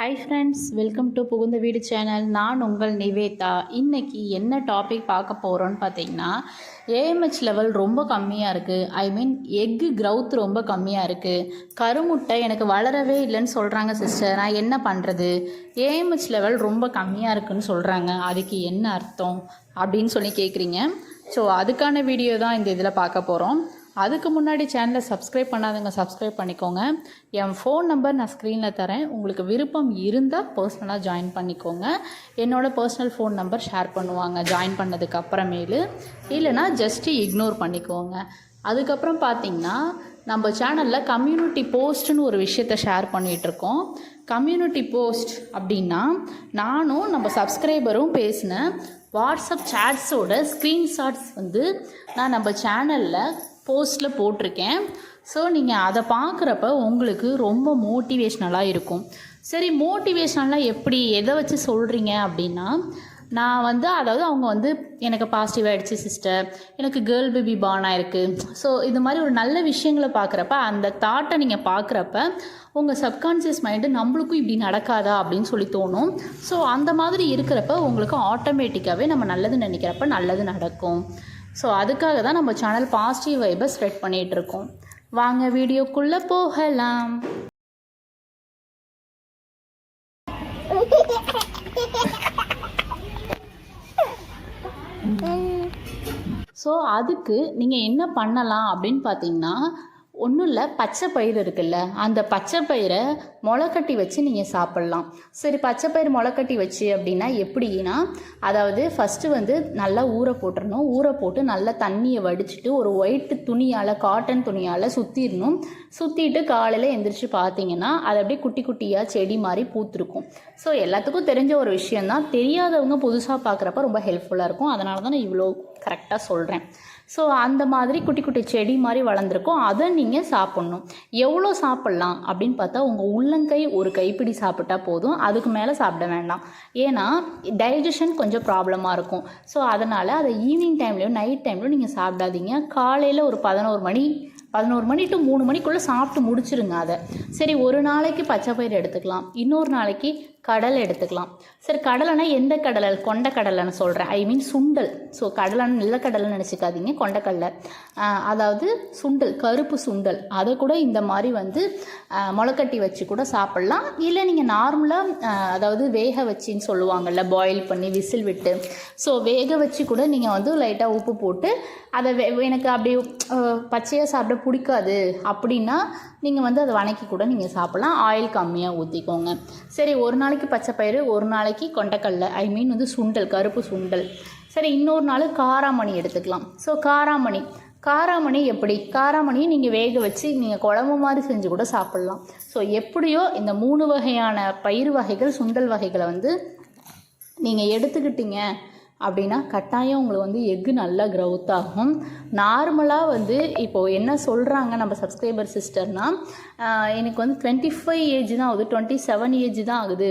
Hi friends welcome to புகுந்த வீடு channel நான் உங்கள் நிவேதா. இன்றைக்கி என்ன டாபிக் பார்க்க போகிறோன்னு பார்த்தீங்கன்னா ஏஎம்ஹெச் லெவல் ரொம்ப கம்மியாக இருக்குது ஐ மீன் எக்கு க்ரௌத் ரொம்ப கம்மியாக இருக்குது கருமுட்டை எனக்கு வளரவே இல்லைன்னு சொல்கிறாங்க சிஸ்டர் நான் என்ன பண்ணுறது ஏஎம்ஹெச் லெவல் ரொம்ப கம்மியாக இருக்குன்னு சொல்கிறாங்க அதுக்கு என்ன அர்த்தம்? அப்படின்னு சொல்லி கேட்குறீங்க ஸோ அதுக்கான வீடியோ தான் இந்த இதில் பார்க்க போகிறோம் அதுக்கு முன்னாடி சேனலை சப்ஸ்கிரைப் பண்ணாதவங்க சப்ஸ்கிரைப் பண்ணிக்கோங்க. என் ஃபோன் நம்பர் நான் ஸ்க்ரீனில் தரேன். உங்களுக்கு விருப்பம் இருந்தால் பர்சனலாக ஜாயின் பண்ணிக்கோங்க. என்னோடய பர்சனல் ஃபோன் நம்பர் ஷேர் பண்ணுவாங்க ஜாயின் பண்ணதுக்கு அப்புறமேலு. இல்லைனா ஜஸ்ட்டு இக்னோர் பண்ணிக்கோங்க. அதுக்கப்புறம் பார்த்தீங்கன்னா நம்ம சேனலில் கம்யூனிட்டி போஸ்ட்னு ஒரு விஷயத்த ஷேர் பண்ணிகிட்ருக்கோம் கம்யூனிட்டி போஸ்ட் அப்படின்னா நானும் நம்ம சப்ஸ்கிரைபரும் பேசின வாட்ஸ்அப் சேட்ஸோட ஸ்க்ரீன்ஷாட்ஸ் வந்து நான் நம்ம சேனலில் போஸ்ட்டில் போட்டிருக்கேன். ஸோ நீங்கள் அதை பார்க்குறப்ப உங்களுக்கு ரொம்ப மோட்டிவேஷ்னலாக இருக்கும். சரி மோட்டிவேஷ்னலாக எப்படி எதை வச்சு சொல்கிறீங்க அப்படின்னா நான் வந்து அதாவது அவங்க வந்து எனக்கு பாசிட்டிவ் ஆகிடுச்சு சிஸ்டர் எனக்கு கேர்ள் பேபி பார்ன் ஆயிருக்கு. ஸோ இது மாதிரி ஒரு நல்ல விஷயங்களை பார்க்குறப்ப அந்த தாட்டை நீங்கள் பார்க்குறப்ப உங்கள் சப்கான்ஷியஸ் மைண்டு நம்மளுக்கும் இப்படி நடக்காதா அப்படின்னு சொல்லி தோணும். ஸோ அந்த மாதிரி இருக்கிறப்ப உங்களுக்கு ஆட்டோமேட்டிக்காகவே நம்ம நல்லது நினைக்கிறப்ப நல்லது நடக்கும். ஸோ அதுக்காக தான் நம்ம சேனல் பாசிட்டிவ் வைபை ஸ்ப்ரெட் பண்ணிகிட்ருக்கோம் வாங்க வீடியோக்குள்ளே போகலாம். ஸோ அதுக்கு நீங்கள் என்ன பண்ணலாம் அப்படின்னு பார்த்தீங்கன்னா ஒன்றும் இல்லை பச்சை பயிர் இருக்குல்ல அந்த பச்சை பயிரை முளைக்கட்டி வச்சு நீங்கள் சாப்பிட்லாம். சரி பச்சை பயிர் முளைக்கட்டி வச்சு அப்படின்னா எப்படின்னா அதாவது ஃபஸ்ட்டு வந்து நல்லா ஊற போட்டுறணும். ஊற போட்டு நல்லா தண்ணியை வடிச்சிட்டு ஒரு ஒயிட் துணியால் காட்டன் துணியால் சுற்றிடணும் சுற்றிட்டு காலையில் எந்திரிச்சு பார்த்தீங்கன்னா அது அப்படியே குட்டி குட்டியாக செடி மாதிரி பூத்துருக்கும். ஸோ எல்லாத்துக்கும் தெரிஞ்ச ஒரு விஷயந்தான் தெரியாதவங்க புதுசாக பார்க்குறப்ப ரொம்ப ஹெல்ப்ஃபுல்லாக இருக்கும். அதனால தான் நான் இவ்வளோ கரெக்டாக சொல்கிறேன் ஸோ அந்த மாதிரி குட்டி குட்டி செடி மாதிரி வளர்ந்துருக்கும். அதை நீங்கள் சாப்பிட்ணும். எவ்வளோ சாப்பிட்லாம் அப்படின்னு பார்த்தா உங்கள் உள்ளங்கை ஒரு கைப்பிடி சாப்பிட்டா போதும். அதுக்கு மேலே சாப்பிட வேண்டாம். ஏன்னா டைஜஷன் கொஞ்சம் ப்ராப்ளமாக இருக்கும். ஸோ அதனால் அதை ஈவினிங் டைம்லையும் நைட் டைம்லையும் நீங்கள் சாப்பிடாதீங்க. காலையில் ஒரு பதினோரு மணி பதினோரு மணி டு மூணு மணிக்குள்ளே சாப்பிட்டு முடிச்சிருங்க அதை. சரி ஒரு நாளைக்கு பச்சை பயிர் எடுத்துக்கலாம். இன்னொரு நாளைக்கு கடலை எடுத்துக்கலாம். சரி கடலைனா எந்த கடலை? கொண்ட கடலைன்னு சொல்கிறேன் ஐ மீன் சுண்டல். ஸோ கடலைன்னு நிலக்கடலைன்னு நினச்சிக்காதீங்க கொண்டக்கடலை. அதாவது சுண்டல் கருப்பு சுண்டல். அதை கூட இந்த மாதிரி வந்து முளைக்கட்டி வச்சு கூட சாப்பிட்லாம். இல்லை நீங்கள் நார்மலாக அதாவது வேக வச்சின்னு சொல்லுவாங்கள்ல பாயில் பண்ணி விசில் விட்டு. ஸோ வேக வச்சு கூட நீங்கள் வந்து லைட்டாக உப்பு போட்டு அதை வே எனக்கு அப்படி பச்சையாக சாப்பிட பிடிக்காது அப்படின்னா நீங்கள் வந்து அதை வணக்கி கூட நீங்கள் சாப்பிட்லாம். ஆயில் கம்மியாக ஊற்றிக்கோங்க சரி ஒரு நாள் நாளைக்கு பச்சை பயிறு ஒரு நாளைக்கு கொண்டக்கடலை ஐ மீன் வந்து சுண்டல் கருப்பு சுண்டல். சரி இன்னொரு நாள் காராமணி எடுத்துக்கலாம். ஸோ காராமணி. காராமணி எப்படி? காராமணியை நீங்கள் வேக வச்சு நீங்கள் குழம்பு மாதிரி செஞ்சு கூட சாப்பிட்லாம். ஸோ எப்படியோ இந்த மூணு வகையான பயிர் வகைகள் சுண்டல் வகைகளை வந்து நீங்கள் எடுத்துக்கிட்டீங்க அப்படின்னா கட்டாயம் உங்களுக்கு வந்து எக்கு நல்லா க்ரௌத் ஆகும். நார்மலாக வந்து இப்போது என்ன சொல்கிறாங்க நம்ம சப்ஸ்கிரைபர் சிஸ்டர்னால் எனக்கு வந்து டுவெண்ட்டி ஃபைவ் ஏஜ் தான் ஆகுது. டுவெண்ட்டி செவன் ஏஜ் தான் ஆகுது.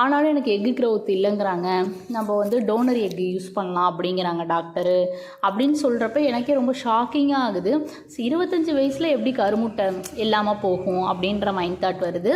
ஆனாலும் எனக்கு எக்கு க்ரௌத் இல்லைங்கிறாங்க. நம்ம வந்து டோனர் எக் யூஸ் பண்ணலாம் அப்படிங்கிறாங்க டாக்டரு அப்படின்னு சொல்கிறப்ப எனக்கே ரொம்ப ஷாக்கிங்காக ஆகுது. இருபத்தஞ்சி வயசில் எப்படி கருமுட்டை இல்லாமல் போகும் அப்படின்ற மைண்ட் தாட் வருது.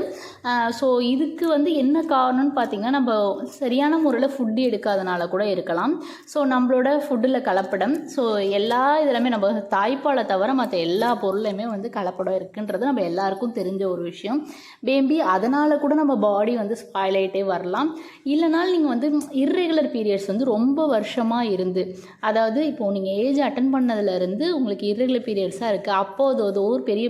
ஸோ இதுக்கு வந்து என்ன காரணம்னு பார்த்தீங்கன்னா நம்ம சரியான முறையில் ஃபுட்டு எடுக்காதனால கூட இருக்கலாம். ஸோ நம்மளோட ஃபுட்டில் கலப்படம். ஸோ எல்லா இதுலையுமே நம்ம தாய்ப்பாலை தவிர மற்ற எல்லா பொருளையுமே வந்து கலப்படம் இருக்குன்றது நம்ம எல்லாருக்கும் தெரிஞ்ச ஒரு விஷயம். மேபி அதனால் கூட நம்ம பாடி வந்து ஸ்பாயில் ஆகிட்டே வரலாம். இல்லைனாலும் நீங்கள் வந்து இர்ரெகுலர் பீரியட்ஸ் வந்து ரொம்ப வருஷமாக இருந்து அதாவது இப்போது நீங்கள் ஏஜ் அட்டன் பண்ணதுலேருந்து உங்களுக்கு இர்ரெகுலர் பீரியட்ஸாக இருக்குது அப்போது அது அது ஒரு பெரிய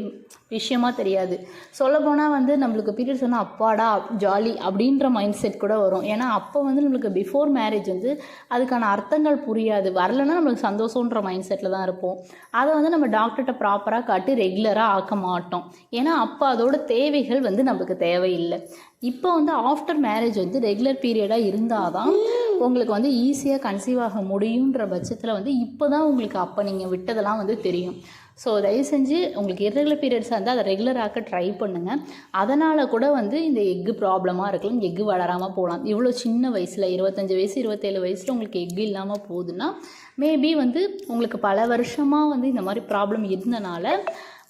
விஷயமா தெரியாது. சொல்லப்போனால் வந்து நம்மளுக்கு பீரியட்ஸ் வந்து அப்பாடா ஜாலி அப்படின்ற மைண்ட் செட் கூட வரும். ஏன்னா அப்போ வந்து நம்மளுக்கு பிஃபோர் மேரேஜ் வந்து அதுக்கான அர்த்தங்கள் புரியாது. வரலன்னா நம்மளுக்கு சந்தோஷன்ற மைண்ட் செட்டில் தான் இருப்போம். அதை வந்து நம்ம டாக்டர்கிட்ட ப்ராப்பராக காட்டி ரெகுலராக ஆக்க மாட்டோம். ஏன்னா அப்போ அதோட தேவைகள் வந்து நமக்கு தேவையில்லை. இப்போ வந்து ஆஃப்டர் மேரேஜ் வந்து ரெகுலர் பீரியடாக இருந்தால் தான் உங்களுக்கு வந்து ஈஸியாக கன்சீவ் ஆக முடியுன்ற பட்சத்தில் வந்து இப்போ தான் உங்களுக்கு அப்போ நீங்கள் விட்டதெல்லாம் வந்து தெரியும். ஸோ தயவு செஞ்சு உங்களுக்கு irregular பீரியட்ஸாக இருந்தால் அதை ரெகுலராக ட்ரை பண்ணுங்கள் அதனால் கூட வந்து இந்த எக்கு ப்ராப்ளமாக இருக்கலாம் எக்கு வளராமல் போகலாம். இவ்வளோ சின்ன வயசில் இருபத்தஞ்சி வயசு இருபத்தேழு வயசில் உங்களுக்கு எக்கு இல்லாமல் போகுதுன்னா மேபி வந்து உங்களுக்கு பல வருஷமாக வந்து இந்த மாதிரி ப்ராப்ளம் இருந்தனால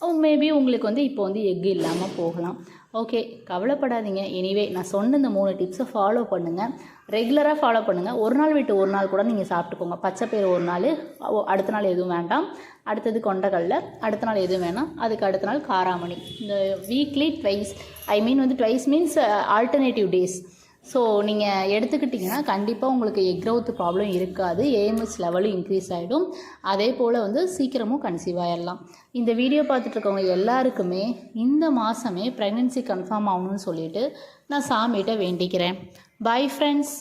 Oh, மேபி உங்களுக்கு வந்து இப்போ வந்து எக் இல்லாமல் போகலாம். ஓகே கவலைப்படாதீங்க. எனிவே நான் சொன்ன இந்த மூணு டிப்ஸை ஃபாலோ பண்ணுங்கள் ரெகுலராக ஃபாலோ பண்ணுங்கள் ஒரு நாள் விட்டு ஒரு நாள் கூட நீங்கள் சாப்பிட்டுக்கோங்க. பச்சைப்பயிறு ஒரு நாள் ஓ, அடுத்த நாள் எதுவும் வேண்டாம். அடுத்தது கொண்டகல்ல அடுத்த நாள் எதுவும் வேணாம். அதுக்கு அடுத்த நாள் காராமணி. இந்த வீக்லி ட்வைஸ் ஐ மீன் வந்து twice means alternative days so நீங்கள் எடுத்துக்கிட்டிங்கன்னா கண்டிப்பாக உங்களுக்கு எக் க்ரௌத் ப்ராப்ளம் இருக்காது. ஏஎம்எஸ் லெவலும் இன்க்ரீஸ் ஆகிடும் அதே போல் வந்து சீக்கிரமும் கன்சீவ் ஆகிடலாம் இந்த வீடியோ பார்த்துட்டு இருக்கவங்க எல்லாருக்குமே இந்த மாதமே ப்ரெக்னென்சி கன்ஃபார்ம் ஆகணும்னு சொல்லிவிட்டு நான் சாமிகிட்ட வேண்டிக்கிறேன். Bye friends